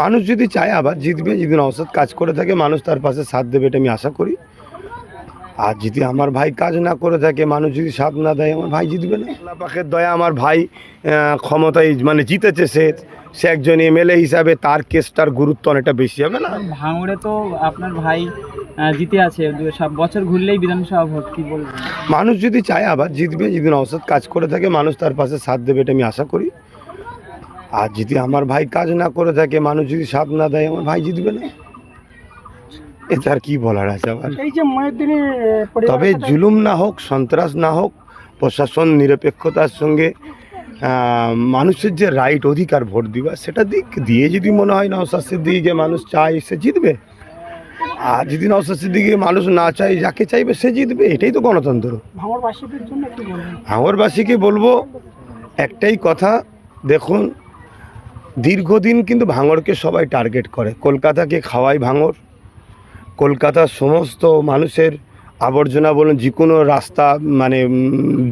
মানুষ যদি চায় আবার জিতবে যদি নওসাদ কাজ করে থাকে মানুষ তার পাশে সাথ দেবে এটা আমি আশা করি। আর যদি আমার ভাই কাজ না করে থাকে মানুষ যদি সাথ না দেয় আমার ভাই জিতবে না। আল্লাহ পাকের দয়া আমার ভাই ক্ষমতায় মানে জিতেছে সে সে একজন এমএলএ হিসাবে তার কেসটার গুরুত্ব অনেকটা বেশি হবে না? ভাঙড়ে তো আপনার ভাই জিতে আছে। সব বছর ঘুরলেই বিধানসভা ভোট কি বলবেন? মানুষ যদি চায় আবার জিতবে যদি নওসাদ কাজ করে থাকে মানুষ তার পাশে সাথ দেবে এটা আমি আশা করি। আর যদি আমার ভাই কাজ না করে থাকে মানুষ যদি সাথ না দেয় আমার ভাই জিতবে না। এতে আর কি বলার আছে আবার? যে তবে জুলুম না হোক সন্ত্রাস না হোক প্রশাসন নিরপেক্ষতার সঙ্গে মানুষের যে রাইট অধিকার ভোট দিবা সেটা দিক দিয়ে যদি মনে হয় নওসাদ সিদ্দিকে মানুষ চায় সে জিতবে। আর যদি নওসাদ সিদ্দিকে মানুষ না চায় যাকে চাইবে সে জিতবে। এটাই তো গণতন্ত্র। ভাঙরবাসীদের জন্য কি বলবেন? ভাঙরবাসীকে বলব একটাই কথা দেখুন দীর্ঘদিন কিন্তু ভাঙরকে সবাই টার্গেট করে। কলকাতাকে খাওয়াই ভাঙর কলকাতার সমস্ত মানুষের আবর্জনা বলুন যে কোনো রাস্তা মানে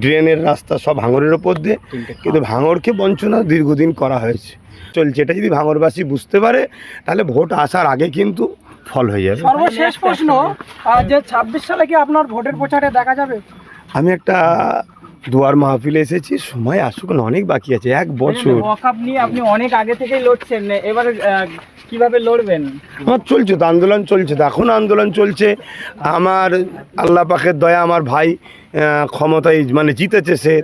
ড্রেনের রাস্তা সব ভাঙরের ওপর দিয়ে। কিন্তু ভাঙরকে বঞ্চনা দীর্ঘদিন করা হয়েছে। চলছে। এটা যদি ভাঙরবাসী বুঝতে পারে তাহলে ভোট আসার আগে কিন্তু ফল হয়ে যাবে। সর্বশেষ প্রশ্ন যে ছাব্বিশ সালে কি আপনার ভোটের প্রচারে দেখা যাবে? আমি একটা দুয়ার মাহফিলে এসেছি সময় আসুক না অনেক বাকি আছে এক বছর। ওয়াকআপ নিয়ে আপনি অনেক আগে থেকেই লড়ছেন এবার কীভাবে লড়বেন? আমার চলছে তো আন্দোলন চলছে তো এখন আন্দোলন চলছে। আমার আল্লাহ পাখের দয়া আমার ভাই ক্ষমতায় মানে জিতেছে সে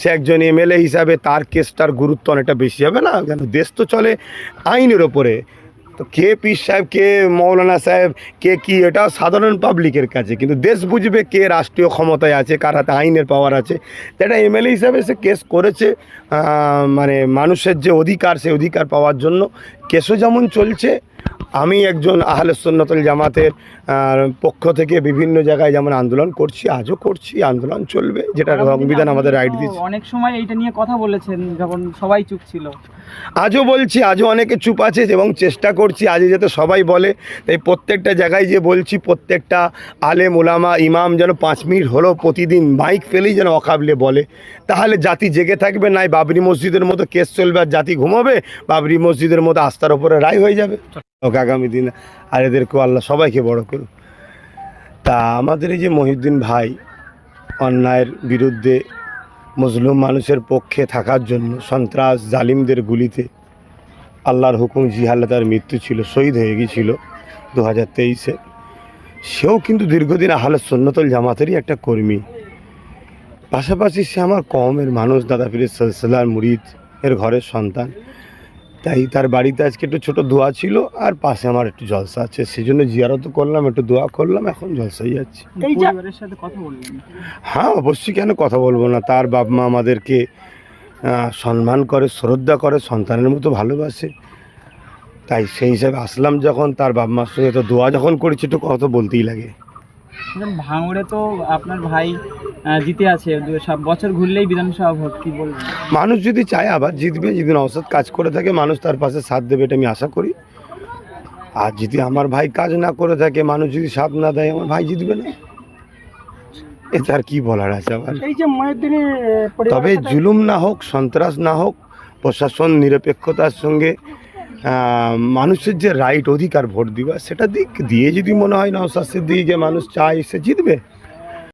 সে একজন এমএলএ হিসাবে তার কেসটার গুরুত্ব অনেকটা বেশি হবে না? কেন দেশ তো চলে আইনের ওপরে। তো কে পীর সাহেব, কে মৌলানা সাহেব, কে কি, এটা সাধারণ পাবলিকের কাছে। কিন্তু দেশ বুঝবে কে রাষ্ট্রীয় ক্ষমতায় আছে, কার হাতে আইনের পাওয়ার আছে। এটা এমএলএ হিসাবে সে কেস করেছে মানে মানুষের যে অধিকার সেই অধিকার পাওয়ার জন্য। কেসও যেমন চলছে আমি একজন আহলে সুন্নতুল জামাতের পক্ষ থেকে বিভিন্ন জায়গায় যেমন আন্দোলন করছি আজও করছি আন্দোলন চলবে যেটা সংবিধান আমাদের রাইট দিচ্ছে অনেক সময় এইটা নিয়ে কথা বলেছেন যখন সবাই চুপ ছিল। আজও বলছি আজও অনেকে চুপ আছে এবং চেষ্টা করছি আজও যাতে সবাই বলে। তাই প্রত্যেকটা জায়গায় যে বলছি প্রত্যেকটা আলেম ওলামা ইমাম যেন পাঁচ মিনিট হলো প্রতিদিন বাইক ফেলেই যেন অকাবলে বলে। তাহলে জাতি জেগে থাকবে নাই বাবরি মসজিদের মতো কেস চলবে আর জাতি ঘুমাবে বাবরি মসজিদের মতো আস্থার ওপরে রায় হয়ে যাবে। হোক আগামী দিন আর এদেরকেও আল্লাহ সবাইকে বড় করুক। তা আমাদের এই যে মহিউদ্দিন ভাই অন্যায়ের বিরুদ্ধে মুসলিম মানুষের পক্ষে থাকার জন্য সন্ত্রাস, জালিমদের গুলিতে আল্লাহর হুকুম জিহালে তার মৃত্যু ছিল, শহীদ হয়ে গিয়েছিল দু হাজার তেইশে। সেও কিন্তু দীর্ঘদিন আহলে সন্ন্যতল জামাতেরই একটা কর্মী। পাশাপাশি সে আমার কমের মানুষ, দাদা ফিরে সাল্লার মুরিদ এর ঘরের সন্তান। তাই তার বাড়িতে আজকে একটু ছোট দোয়া ছিল আর পাশে আমার একটু জলসা আছে সেই জন্য জিয়ারতও করলাম একটু দোয়া করলাম এখন জলসাই যাচ্ছি। হ্যাঁ অবশ্যই কেন কথা বলব না? তার বাপ মা আমাদেরকে সম্মান করে শ্রদ্ধা করে সন্তানের মতো ভালোবাসে। তাই সেই হিসাবে আসলাম যখন তার বাপ মার সঙ্গে তো দোয়া যখন করেছি একটু কথা বলতেই লাগে। ভাঙড়ে তো আপনার ভাই জিতে আছে। সব বছর ঘুরলেই বিধানসভা ভোট কি বলবেন মানুষ যদি চায় আবার জিতবে যদি নওসাদ কাজ করে থাকে মানুষ তার পাশে সাথ দেবে এটা আমি আশা করি। আর যদি আমার ভাই কাজ না করে থাকে মানুষ যদি সাথ না দেয় আমার ভাই জিতবে না। এতে আর কি বলার আছে আবার? যে তবে জুলুম না হোক সন্ত্রাস না হোক প্রশাসন নিরপেক্ষতার সঙ্গে মানুষের যে রাইট অধিকার ভোট দিবা সেটা দিক দিয়ে যদি মনে হয় নওসাদ সিদ্দিকে মানুষ চায় সে জিতবে।